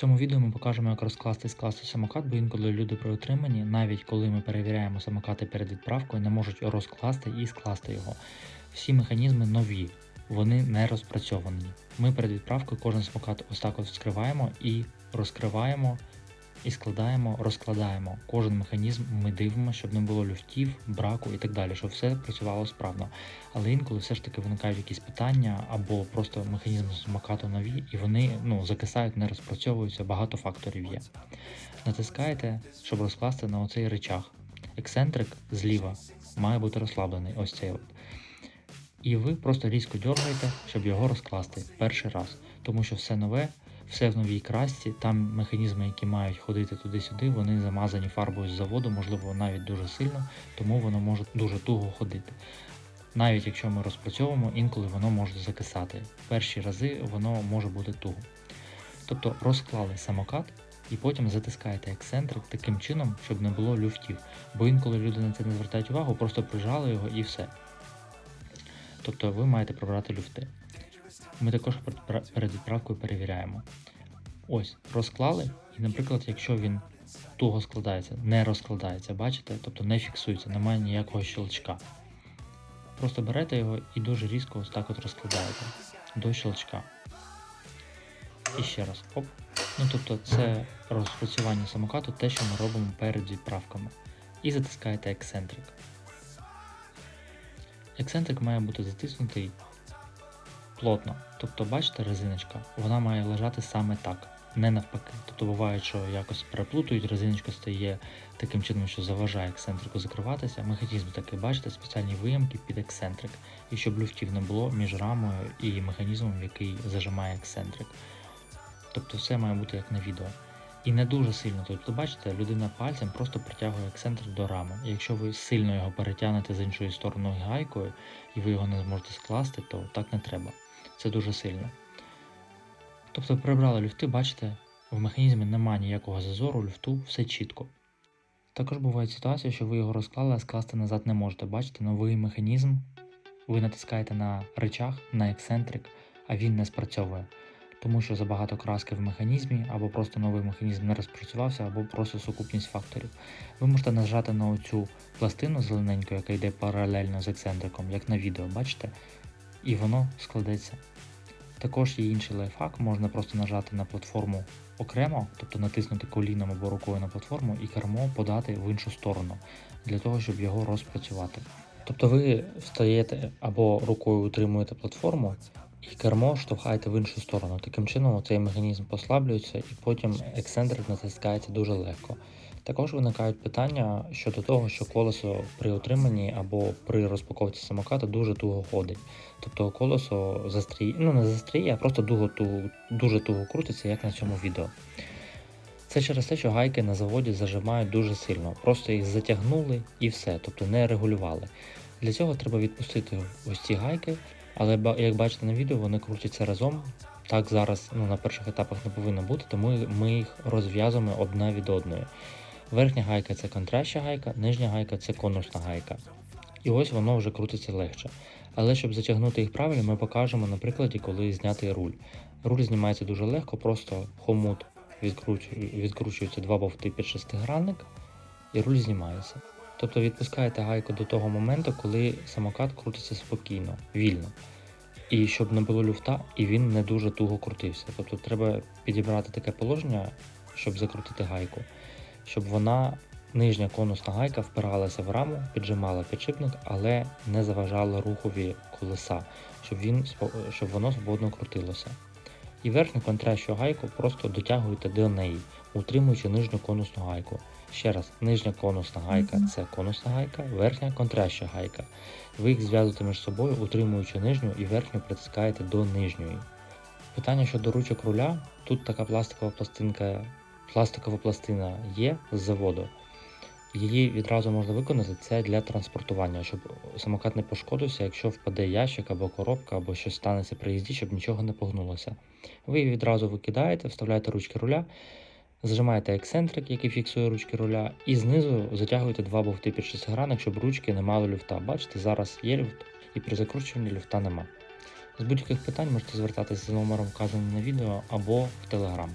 цьому відео ми покажемо, як розкласти і скласти самокат, бо інколи люди при отриманні, навіть коли ми перевіряємо самокати перед відправкою, не можуть розкласти і скласти його. Всі механізми нові, вони не розпрацьовані. Ми перед відправкою кожен самокат ось так от вскриваємо і розкриваємо. І складаємо, розкладаємо кожен механізм. Ми дивимося, щоб не було люфтів, браку і так далі, щоб все працювало справно. Але інколи все ж таки виникають якісь питання або просто механізми самокату нові, і вони ну, закисають, не розпрацьовуються, багато факторів є. Натискаєте, щоб розкласти на оцей речах. Ексцентрик зліва має бути розслаблений, ось цей от. І ви просто різко дергаєте, щоб його розкласти перший раз. Тому що все нове, все в новій красці, там механізми, які мають ходити туди-сюди, вони замазані фарбою з заводу, можливо, навіть дуже сильно, тому воно може дуже туго ходити. Навіть якщо ми розпрацьовуємо, інколи воно може закисати. Перші рази воно може бути туго. Тобто розклали самокат і потім затискаєте ексцентрик таким чином, щоб не було люфтів. Бо інколи люди на це не звертають увагу, просто прижали його і все. Тобто ви маєте прибрати люфти. Ми також перед відправкою перевіряємо. Ось, розклали, і, наприклад, якщо він туго складається, не розкладається, бачите? Тобто не фіксується, немає ніякого щелчка. Просто берете його і дуже різко ось так от розкладаєте до щелчка. І ще раз. Оп. Ну тобто це розпрацювання самокату, те, що ми робимо перед відправками. І затискаєте ексцентрик. Ексцентрик має бути затиснутий плотно. Тобто, бачите, резиночка, вона має лежати саме так, не навпаки. Тобто буває, що якось переплутують, резиночка стає таким чином, що заважає ексцентрику закриватися. Механізм такий, бачите, спеціальні виямки під ексцентрик. І щоб люфтів не було між рамою і механізмом, який зажимає ексцентрик. Тобто все має бути як на відео. І не дуже сильно. Тобто, бачите, людина пальцем просто притягує ексцентрик до рами. І якщо ви сильно його перетягнете з іншої сторони гайкою, і ви його не зможете скласти, то так не треба. Це дуже сильно. Тобто прибрали люфти, бачите, в механізмі немає ніякого зазору, люфту, все чітко. Також бувають ситуації, що ви його розклали, а скласти назад не можете. Бачите, новий механізм. Ви натискаєте на речах, на ексцентрик, а він не спрацьовує. Тому що забагато краски в механізмі, або просто новий механізм не розпрацювався, або просто сукупність факторів. Ви можете нажати на оцю пластину зелененьку, яка йде паралельно з ексцентриком, як на відео, бачите? І воно складеться. Також є інший лайфхак, можна просто нажати на платформу окремо, тобто натиснути коліном або рукою на платформу і кермо подати в іншу сторону, для того, щоб його розпрацювати. Тобто ви встаєте або рукою утримуєте платформу і кермо штовхаєте в іншу сторону. Таким чином цей механізм послаблюється і потім ексцентрик натискається дуже легко. Також виникають питання щодо того, що колесо при отриманні або при розпаковці самоката дуже туго ходить. Тобто колесо застріє, ну не застріє, а просто туго, дуже туго крутиться, як на цьому відео. Це через те, що гайки на заводі зажимають дуже сильно, просто їх затягнули і все, тобто не регулювали. Для цього треба відпустити ось ці гайки, але як бачите на відео, вони крутяться разом. Так зараз ну, на перших етапах не повинно бути, тому ми їх розв'язуємо одна від одної. Верхня гайка це контраща гайка, нижня гайка це конусна гайка. І ось воно вже крутиться легше. Але щоб затягнути їх правильно, ми покажемо на прикладі, коли зняти руль. Руль знімається дуже легко, просто хомут відкручується два бовти під шестигранник, і руль знімається. Тобто відпускаєте гайку до того моменту, коли самокат крутиться спокійно, вільно. І щоб не було люфта, і він не дуже туго крутився. Тобто треба підібрати таке положення, щоб закрутити гайку, щоб вона, нижня конусна гайка, впиралася в раму, піджимала підшипник, але не заважала рухові колеса, щоб, він, щоб воно свободно крутилося. І верхню контращу гайку просто дотягуєте до неї, утримуючи нижню конусну гайку. Ще раз, нижня конусна гайка це конусна гайка, верхня контраща гайка. Ви їх зв'язуєте між собою, утримуючи нижню і верхню притискаєте до нижньої. Питання щодо ручок руля. Тут така пластикова пластинка, пластикова пластина є з заводу. Її відразу можна виконати це для транспортування, щоб самокат не пошкодився, якщо впаде ящик або коробка, або щось станеться при їзді, щоб нічого не погнулося. Ви її відразу викидаєте, вставляєте ручки руля, зажимаєте ексцентрик, який фіксує ручки руля, і знизу затягуєте два бовти під шестигранник, щоб ручки не мали люфта. Бачите, зараз є люфт, і при закручуванні люфта нема. З будь-яких питань можете звертатися за номером вказаним на відео або в Telegram.